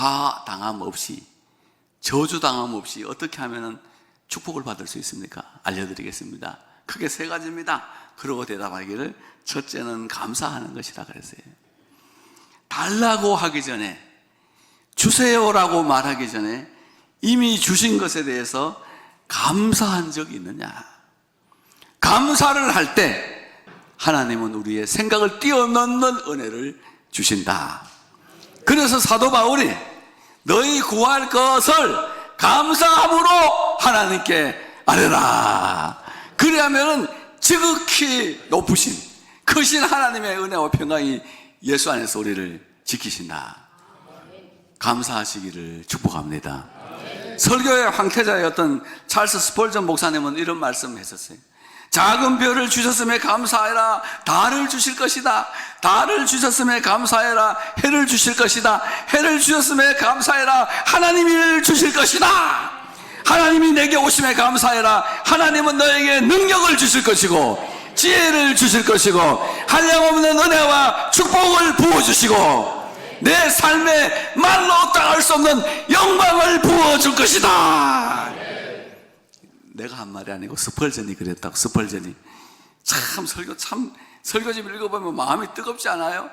화 당함 없이 저주 당함 없이 어떻게 하면은 축복을 받을 수 있습니까? 알려드리겠습니다. 크게 세 가지입니다. 그러고 대답하기를 첫째는 감사하는 것이다 그랬어요. 달라고 하기 전에 주세요라고 말하기 전에 이미 주신 것에 대해서 감사한 적이 있느냐? 감사를 할 때 하나님은 우리의 생각을 뛰어넘는 은혜를 주신다. 그래서 사도 바울이 너희 구할 것을 감사함으로 하나님께 아뢰라. 그리하면은 지극히 높으신 크신 하나님의 은혜와 평강이 예수 안에서 우리를 지키신다. 감사하시기를 축복합니다. 설교의 황태자였던 찰스 스폴전 목사님은 이런 말씀 했었어요. 작은 별을 주셨음에 감사해라. 달을 주실 것이다. 달을 주셨음에 감사해라. 해를 주실 것이다. 해를 주셨음에 감사해라. 하나님을 주실 것이다. 하나님이 내게 오심에 감사해라. 하나님은 너에게 능력을 주실 것이고, 지혜를 주실 것이고, 한량없는 은혜와 축복을 부어주시고, 내 삶에 말로 따할 수 없는 영광을 부어줄 것이다. 내가 한 말이 아니고 스펄전이 그랬다고 스펄전이 참 설교 참 설교집 읽어보면 마음이 뜨겁지 않아요?